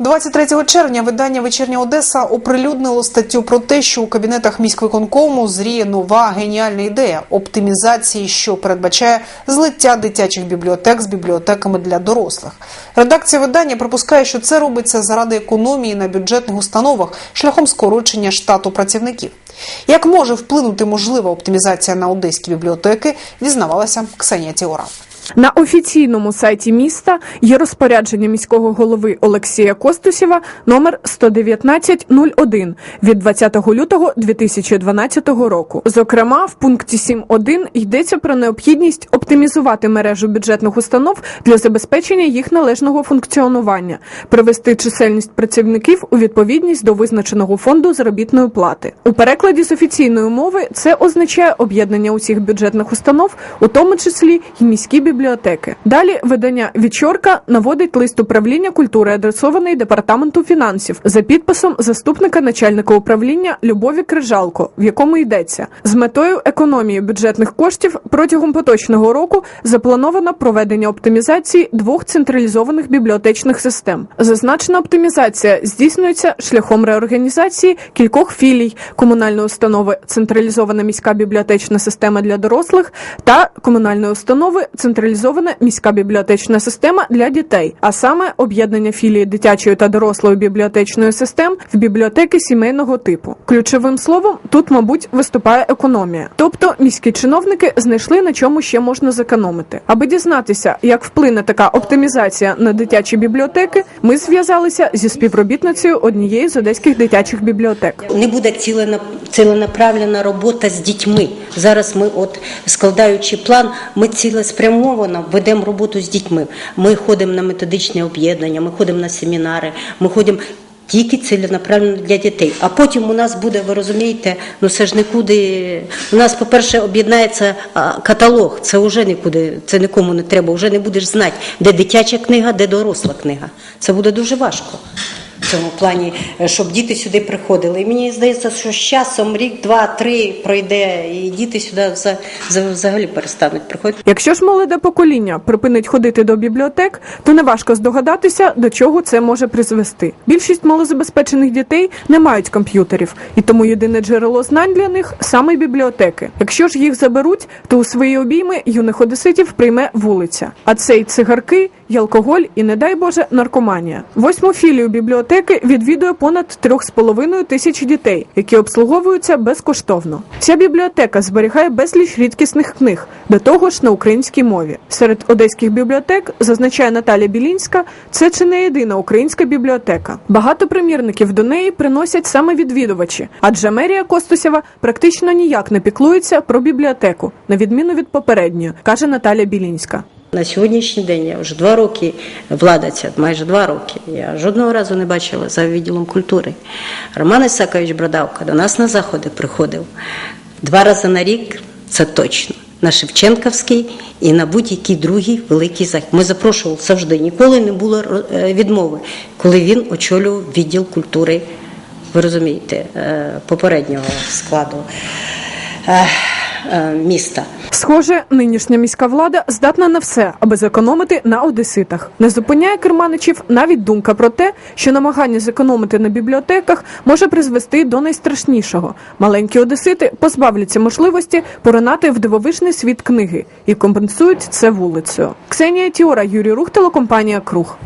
23 червня видання Вечірня Одеса оприлюднило статтю про те, що у кабінетах міськвиконкому зріє нова геніальна ідея оптимізації, що передбачає злиття дитячих бібліотек з бібліотеками для дорослих. Редакція видання припускає, що це робиться заради економії на бюджетних установах шляхом скорочення штату працівників. Як може вплинути можлива оптимізація на одеські бібліотеки, дізнавалася Ксенія Тіора. На офіційному сайті міста є розпорядження міського голови Олексія Костусєва номер 11901 від 20 лютого 2012 року. Зокрема, в пункті 7.1 йдеться про необхідність оптимізувати мережу бюджетних установ для забезпечення їх належного функціонування, привести чисельність працівників у відповідність до визначеного фонду заробітної плати. У перекладі з офіційної мови це означає об'єднання усіх бюджетних установ, у тому числі й міські бібліотеки. Далі видання Вічорка наводить лист управління культури, адресований департаменту фінансів за підписом заступника начальника управління Любові Крижалко, в якому йдеться з метою економії бюджетних коштів протягом поточного року заплановано проведення оптимізації двох централізованих бібліотечних систем. Зазначена оптимізація здійснюється шляхом реорганізації кількох філій комунальної установи Централізована міська бібліотечна система для дорослих та комунальної установи Централізована міська бібліотечна система для дітей, а саме об'єднання філії дитячої та дорослої бібліотечної систем в бібліотеки сімейного типу. Ключовим словом тут, мабуть, виступає економія. Тобто міські чиновники знайшли на чому ще можна зекономити. Аби дізнатися, як вплине така оптимізація на дитячі бібліотеки, ми зв'язалися зі співробітницею однієї з одеських дитячих бібліотек. Не буде цілена- ціленаправлена робота з дітьми. Зараз ми, от складаючи план, ми цілеспрямовано ведемо роботу з дітьми. Ми ходимо на методичне об'єднання, ми ходимо на семінари, ми ходимо. Тільки ціленаправленно для дітей. А потім у нас буде, ви розумієте, ну це ж нікуди. У нас, по-перше, об'єднається каталог. Це вже нікуди, це нікому не треба. Вже не будеш знати, де дитяча книга, де доросла книга. Це буде дуже важко цьому плані, е, щоб діти сюди приходили. І мені здається, що з часом рік, два, три пройде, і діти сюди вза- вза- взагалі перестануть приходити. Якщо ж молоде покоління припинить ходити до бібліотек, то неважко здогадатися, до чого це може призвести. Більшість малозабезпечених дітей не мають комп'ютерів, і тому єдине джерело знань для них саме бібліотеки. Якщо ж їх заберуть, то у свої обійми юних одеситів прийме вулиця. А це й цигарки, і алкоголь, і не дай Боже, наркоманія. Восьму філію бібліотеки відвідує понад 3,5 тисяч дітей, які обслуговуються безкоштовно. Ця бібліотека зберігає безліч рідкісних книг, до того ж на українській мові. Серед одеських бібліотек зазначає Наталя Білінська, це чи не єдина українська бібліотека. Багато примірників до неї приносять саме відвідувачі, адже мерія Костусєва практично ніяк не піклується про бібліотеку, на відміну від попередньої, каже Наталя Білінська. На сьогоднішній день я вже два роки влада ця, майже два роки. Я жодного разу не бачила за відділом культури. Роман Ісакович Бродавка до нас на заходи приходив два рази на рік, це точно. На Шевченківський і на будь-який другий великий захід. Ми запрошували завжди. Ніколи не було е, відмови, коли він очолював відділ культури, ви розумієте, е, попереднього складу е, міста. Схоже, нинішня міська влада здатна на все, аби зекономити на одеситах. Не зупиняє керманичів навіть думка про те, що намагання зекономити на бібліотеках може призвести до найстрашнішого. Маленькі одесити позбавляться можливості поринати в дивовижний світ книги і компенсують це вулицею. Ксенія Тіора, Юрій Рух, телекомпанія Круг.